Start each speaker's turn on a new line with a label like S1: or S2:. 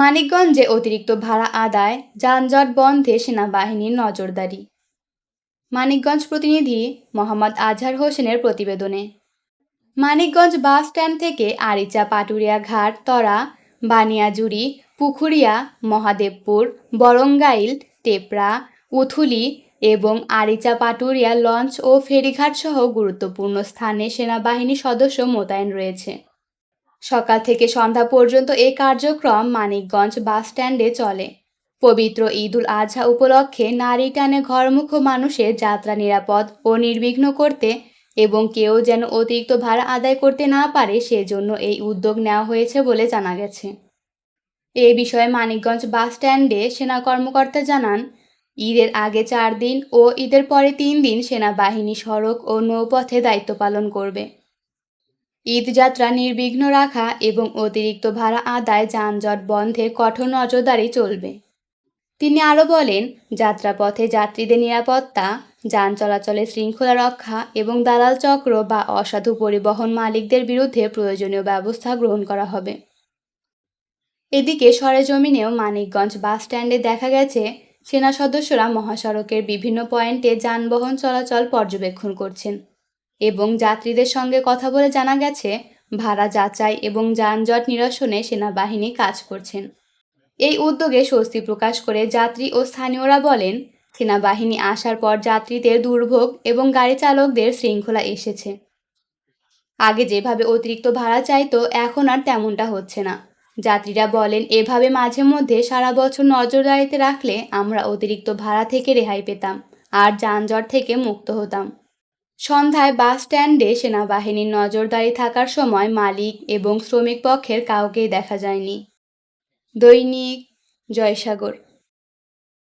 S1: মানিকগঞ্জে অতিরিক্ত ভাড়া আদায়, যানজট বন্ধে সেনাবাহিনীর নজরদারি। মানিকগঞ্জ প্রতিনিধি মোহাম্মদ আজহার হোসেনের প্রতিবেদনে। মানিকগঞ্জ বাস স্ট্যান্ড থেকে আরিচা পাটুরিয়া ঘাট, তরা বানিয়াজুরি পুখুরিয়া, মহাদেবপুর, বরঙ্গাইল, টেপরা, উথুলি এবং আরিচা পাটুরিয়া লঞ্চ ও ফেরিঘাট সহ গুরুত্বপূর্ণ স্থানে সেনাবাহিনী সদস্য মোতায়েন রয়েছে। সকাল থেকে সন্ধ্যা পর্যন্ত এই কার্যক্রম মানিকগঞ্জ বাস স্ট্যান্ডে চলে। পবিত্র ঈদ উল আজহা উপলক্ষে নারী টানে ঘরমুখ মানুষের যাত্রা নিরাপদ ও নির্বিঘ্ন করতে এবং কেউ যেন অতিরিক্ত ভাড়া আদায় করতে না পারে সেজন্য এই উদ্যোগ নেওয়া হয়েছে বলে জানা গেছে। এ বিষয়ে মানিকগঞ্জ বাস স্ট্যান্ডে সেনা কর্মকর্তা জানান, ঈদের আগে চার দিন ও ঈদের পরে তিন দিন সেনাবাহিনী সড়ক ও নৌপথে দায়িত্ব পালন করবে। ঈদযাত্রা নির্বিঘ্ন রাখা এবং অতিরিক্ত ভাড়া আদায় যানজট বন্ধে কঠোর নজরদারি চলবে। তিনি আরও বলেন, যাত্রাপথে যাত্রীদের নিরাপত্তা, যান চলাচলের শৃঙ্খলা রক্ষা এবং দালাল চক্র বা অসাধু পরিবহন মালিকদের বিরুদ্ধে প্রয়োজনীয় ব্যবস্থা গ্রহণ করা হবে। এদিকে সরেজমিনেও মানিকগঞ্জ বাস স্ট্যান্ডে দেখা গেছে, সেনা সদস্যরা মহাসড়কের বিভিন্ন পয়েন্টে যানবাহন চলাচল পর্যবেক্ষণ করছেন। এবং যাত্রীদের সঙ্গে কথা বলে জানা গেছে, ভাড়া যাচাই এবং যানজট নিরসনে সেনাবাহিনী কাজ করছেন। এই উদ্যোগে স্বস্তি প্রকাশ করে যাত্রী ও স্থানীয়রা বলেন, সেনাবাহিনী আসার পর যাত্রীদের দুর্ভোগ এবং গাড়ি চালকদের শৃঙ্খলা এসেছে। আগে যেভাবে অতিরিক্ত ভাড়া চাইতো, এখন আর তেমনটা হচ্ছে না। যাত্রীরা বলেন, এভাবে মাঝে মধ্যে সারা বছর নজরদারিতে রাখলে আমরা অতিরিক্ত ভাড়া থেকে রেহাই পেতাম, আর যানজট থেকে মুক্ত হতাম। সন্ধ্যায় বাস স্ট্যান্ডে সেনাবাহিনীর নজরদারি থাকার সময় মালিক এবং শ্রমিক পক্ষের কাউকেই দেখা যায়নি। দৈনিক জয়সাগর।